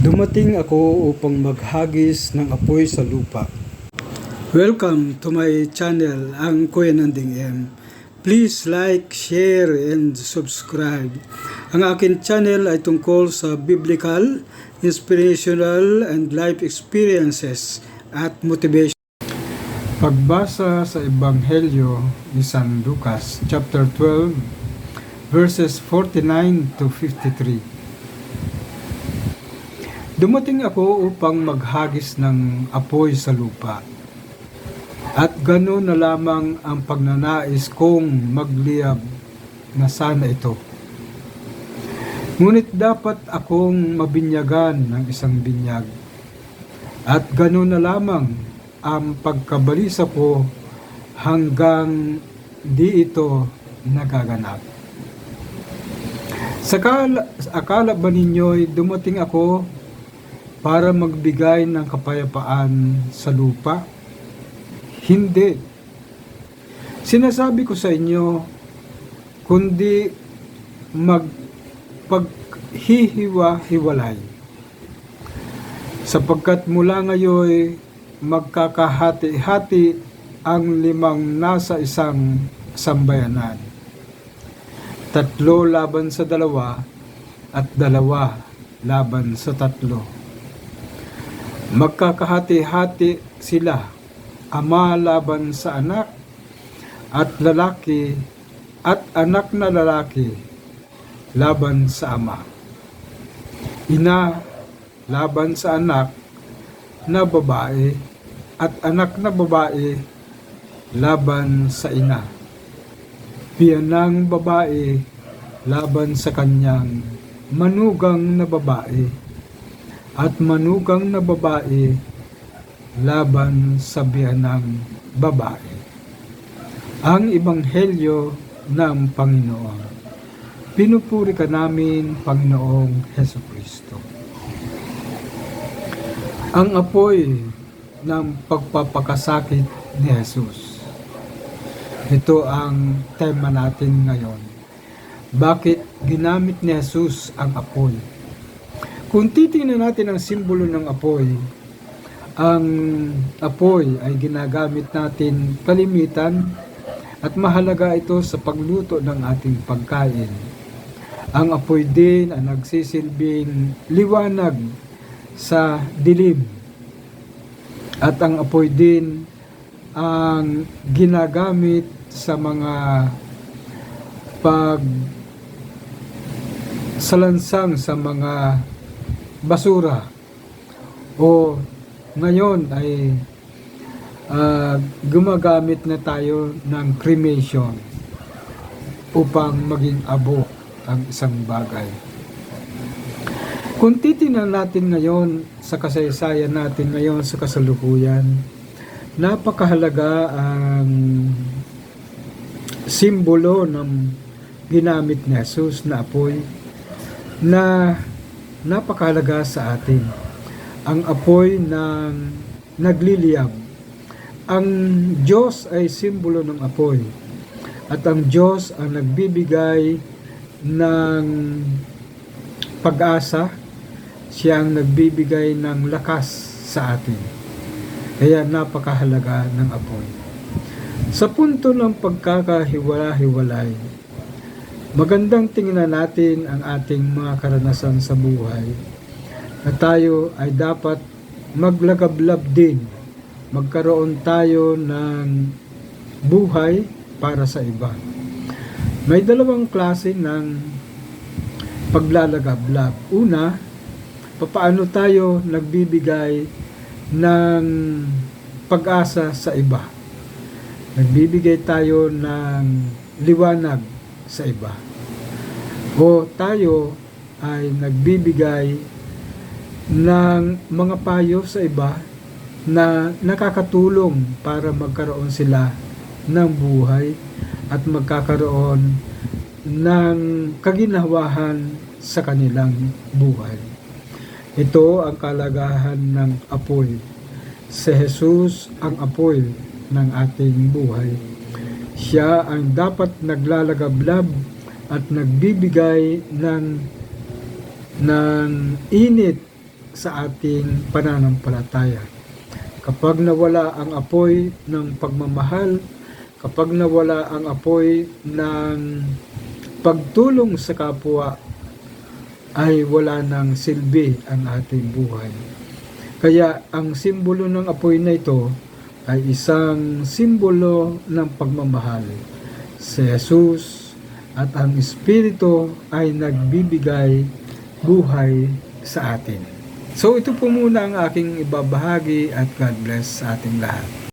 Dumating ako upang maghagis ng apoy sa lupa. Welcome to my channel, ang Kuya Nanding M. Please like, share, and subscribe. Ang akin channel ay tungkol sa biblical, inspirational, and life experiences at motivation. Pagbasa sa Ebanghelyo ni San Lucas, chapter 12, verses 49 to 53. Dumating ako upang maghagis ng apoy sa lupa. At gano'n na lamang ang pagnanais kong magliyab na sana ito. Ngunit dapat akong mabinyagan ng isang binyag. At gano'n na lamang ang pagkabalisa ko hanggang di ito nagaganap. Sa akala, akala ba ninyo'y dumating ako para magbigay ng kapayapaan sa lupa? Hindi. Sinasabi ko sa inyo, kundi magpaghihiwa-hiwalay. Sapagkat mula ngayon magkakahati-hati ang limang nasa isang sambayanan. Tatlo laban sa dalawa at dalawa laban sa tatlo. Magkakahati-hati sila, ama laban sa anak, at lalaki at anak na lalaki laban sa ama. Ina laban sa anak na babae at anak na babae laban sa ina. Piyanang babae laban sa kanyang manugang na babae at manugang na babae laban sa biyanang babae. Ang Ebanghelyo ng Panginoon. Pinupuri ka namin, Panginoong Heso Kristo. Ang apoy ng pagpapakasakit ni Jesus. Ito ang tema natin ngayon. Bakit ginamit ni Jesus ang apoy? Kung titingnan natin ang simbolo ng apoy, ang apoy ay ginagamit natin kalimitan at mahalaga ito sa pagluto ng ating pagkain. Ang apoy din ang nagsisilbing liwanag sa dilim. At ang apoy din ang ginagamit sa mga pag salansang sa mga basura o ngayon ay uh, gumagamit na tayo ng cremation upang maging abo ang isang bagay. Kung titingnan natin ngayon sa kasaysayan natin ngayon sa kasalukuyan, napakahalaga ang simbolo ng ginamit ni Jesus na apoy na napakahalaga sa atin. Ang apoy ng nagliliyab. Ang Diyos ay simbolo ng apoy. At ang Diyos ang nagbibigay ng pag-asa, siya ang nagbibigay ng lakas sa atin. Kaya napakahalaga ng apoy. Sa punto ng pagkakahiwala-hiwalay, magandang tingnan natin ang ating mga karanasan sa buhay na tayo ay dapat maglagablab din. Magkaroon tayo ng buhay para sa iba. May dalawang klase ng paglalagablab. Una, papaano tayo nagbibigay ng pag-asa sa iba. Nagbibigay tayo ng liwanag sa iba. O tayo ay nagbibigay ng mga payo sa iba na nakakatulong para magkaroon sila ng buhay at magkakaroon ng kaginhawahan sa kanilang buhay. Ito ang kalagahan ng apoy. Si Jesus ang apoy ng ating buhay. Siya ang dapat naglalagablab at nagbibigay ng ng init sa ating pananampalataya. Kapag nawala ang apoy ng pagmamahal, kapag nawala ang apoy ng pagtulong sa kapwa, ay wala ng silbi ang ating buhay. Kaya ang simbolo ng apoy na ito ay isang simbolo ng pagmamahal. Si Jesus at ang Espiritu ay nagbibigay buhay sa atin. So ito po muna ang aking ibabahagi at God bless sa ating lahat.